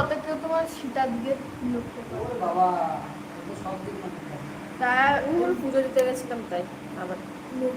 অত কেউ তোমার সীতার দিকে লক্ষ্য করে। বাবা তো পুজো দিতে গেছিলাম তাই আবার। লোক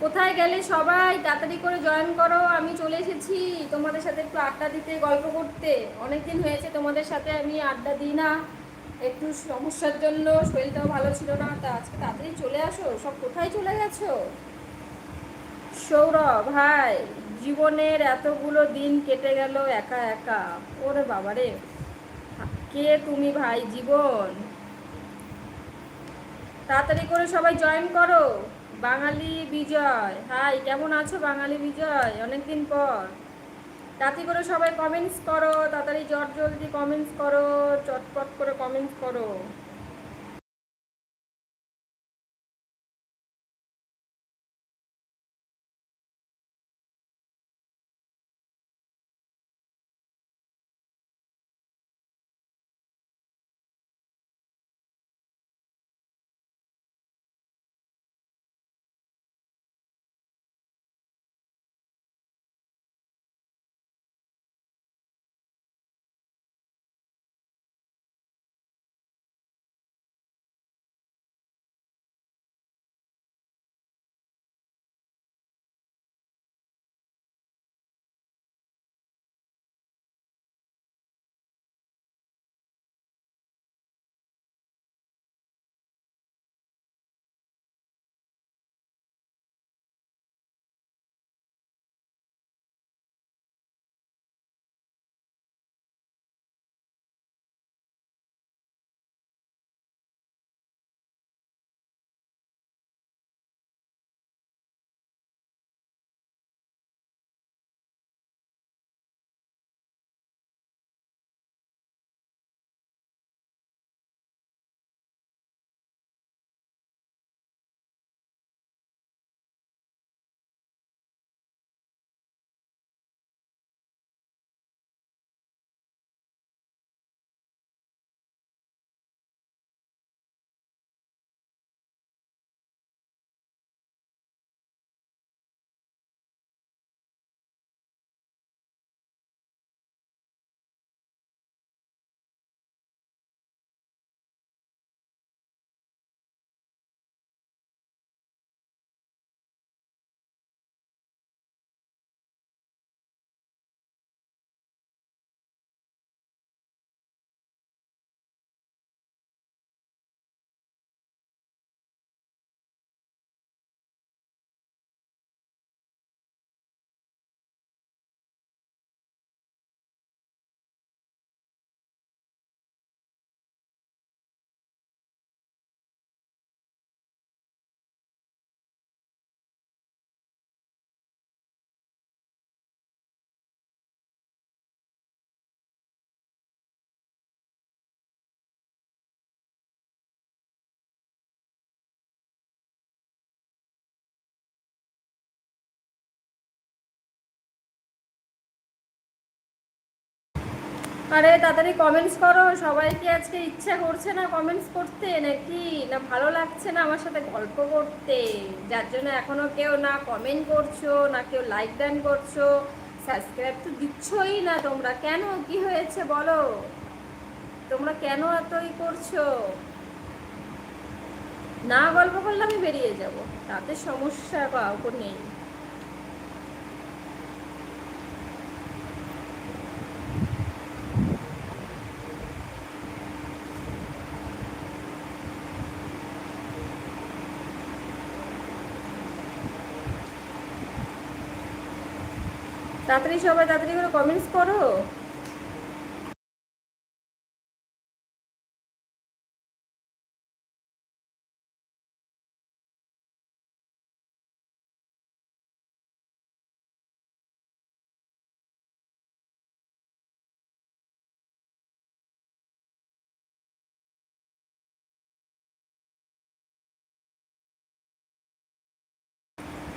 কোথায় গেলে সবাই তাড়াতাড়ি করে জয়েন করো? আমি চলে এসেছি। তোমাদের সাথে একটু আড্ডা দিতে, গল্প করতে। অনেকদিন হয়েছে তোমাদের সাথে আমি আড্ডা দিই না। একটু সমস্যার জন্য শরীরটাও ভালো ছিল না। তা আজকে তাড়াতাড়ি চলে আসো। সব কোথায় চলে গেছো? সৌরভ ভাই জীবনের এতগুলো দিন কেটে গেল একা একা। ওরে বাবারে। কে তুমি ভাই? জীবন। তাড়াতাড়ি করে সবাই জয়েন করো। বাঙালি বিজয়। হাই, কেমন আছো বাঙালি বিজয়? অনেকদিন পর। তাতে করে সবাই কমেন্টস করো, তাড়াতাড়ি জট জলদি কমেন্টস করো, চটপট করে কমেন্টস করো। আরে তাড়াতাড়ি কমেন্টস করো সবাই কি আজকে ইচ্ছা করছে না কমেন্টস করতে, নাকি? না ভালো লাগছে না আমার সাথে গল্প করতে? যার জন্য এখনও কেউ না কমেন্ট করছ, না কেউ লাইক ডান করছ সাবস্ক্রাইব তো দিচ্ছই না তোমরা। কেন? কি হয়েছে বলো? তোমরা কেন এতই করছ? না গল্প করলে আমি বেরিয়ে যাব। তাতে সমস্যা কাউকে নেই। তাড়াতাড়ি সবাই তাড়াতাড়ি করে কমেন্টস করো।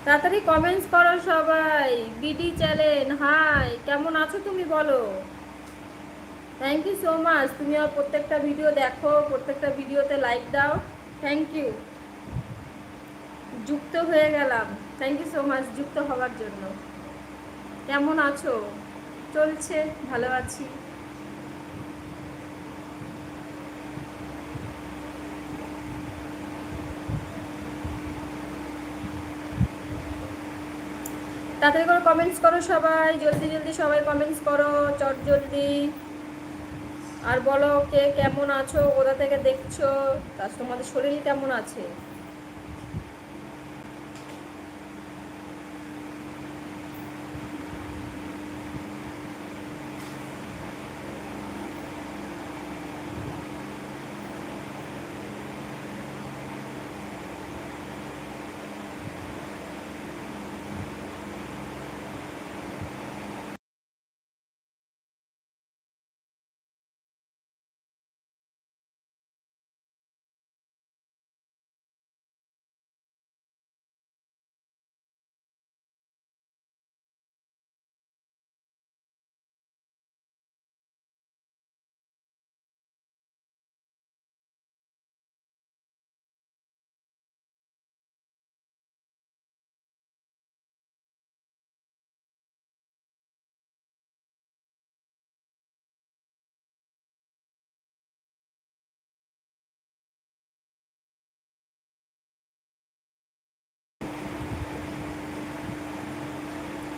তাড়াতাড়ি কমেন্টস করো সবাই। বিডি চ্যানেল হাই কেমন আছো তুমি বলো? থ্যাংক ইউ সো মাচ তুমি আমার প্রত্যেকটা ভিডিও দেখো, প্রত্যেকটা ভিডিওতে লাইক দাও। থ্যাংক ইউ যুক্ত হয়ে গেলাম। থ্যাংক ইউ সো মাচ যুক্ত হওয়ার জন্য। কেমন আছো? চলছে, ভালো আছি। তাড়াতাড়ি করে কমেন্টস করো সবাই, জলদি জলদি সবাই কমেন্টস করো, চট জলদি। আর বলো কে কেমন আছো, কোথা থেকে দেখছ তার তোমাদের শরীর কেমন আছে?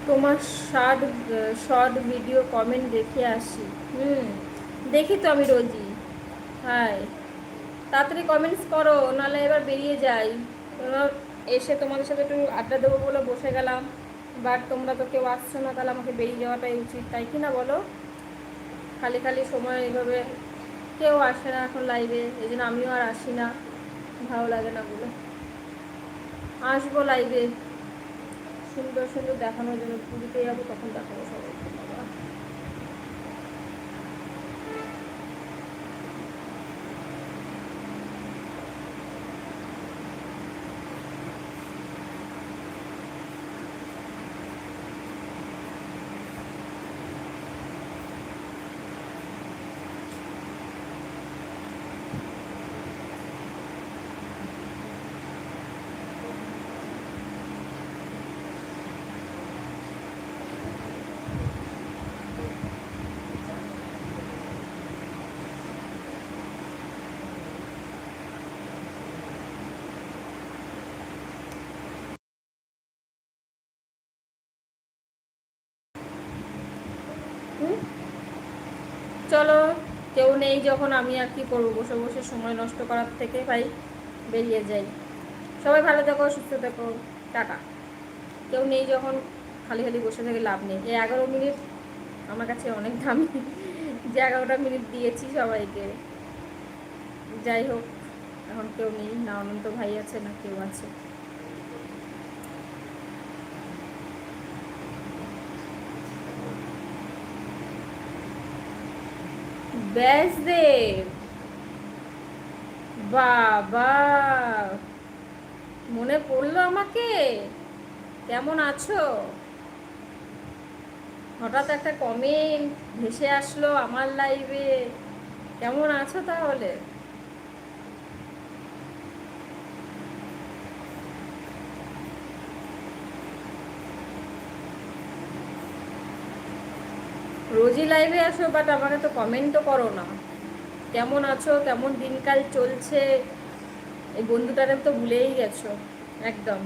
তোমার শর্ট শর্ট ভিডিও কমেন্ট দেখে আসি। হুম, দেখি তো আমি রোজই। হাই তাড়াতাড়ি কমেন্টস করো, নাহলে এবার বেরিয়ে যাই। এসে তোমাদের সাথে একটু আড্ডা দেবো বলে বসে গেলাম। বাট তোমরা তো কেউ আসছো না, তাহলে আমাকে বেরিয়ে যাওয়াটাই উচিত, তাই কি না বলো? খালি খালি সময় এইভাবে কেউ আসে না এখন লাইভে এই জন্য আমিও আর আসি না। ভালো লাগে না বলে। আসব লাইভে সুন্দর সুন্দর দেখানোর জন্য পুরীতে যাব তখন দেখাবো সবাইকে বাবা। হুম? চলো, কেউ নেই যখন আমি আর কি করব? বসে বসে সময় নষ্ট করার থেকে ভাই বেরিয়ে যাই। সবাই ভালো থেকো, সুস্থ থেকো। টাটা। কেউ নেই যখন, খালি খালি বসে থেকে লাভ নেই। এই এগারো মিনিট আমার কাছে অনেক দামি। যে এগারোটা মিনিট দিয়েছি সবাইকে। যাই হোক, এখন কেউ নেই, না অনন্ত ভাই আছে, না কেউ আছে। ব্যাসদেব বাবা। মনে পড়ল আমাকে? কেমন আছো? হঠাৎ একটা কমেন্ট ভেসে আসলো আমার লাইভে কেমন আছো তাহলে? রোজই লাইভে আসো বাট আমাকে তো কমেন্টও করো না। কেমন আছো, কেমন দিনকাল চলছে, এই বন্ধুটারে তো ভুলেই গেছো, একদম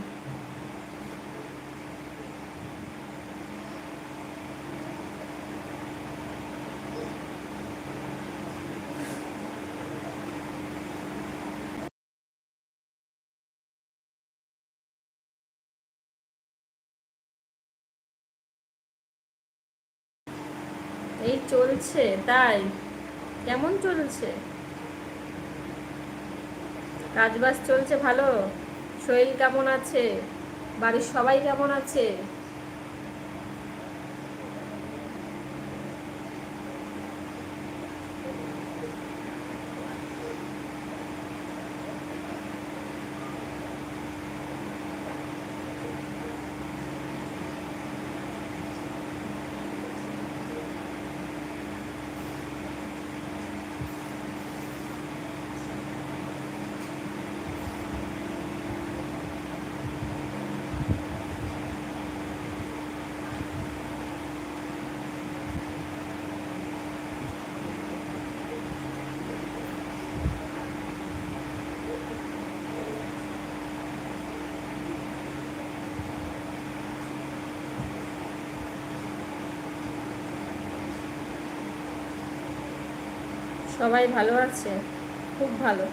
এই চলছে তাই। কেমন চলছে? কাজবাজ চলছে ভালো? শরীর কেমন আছে? বাড়ির সবাই কেমন আছে? সবাই ভালো আছে? খুব ভালো।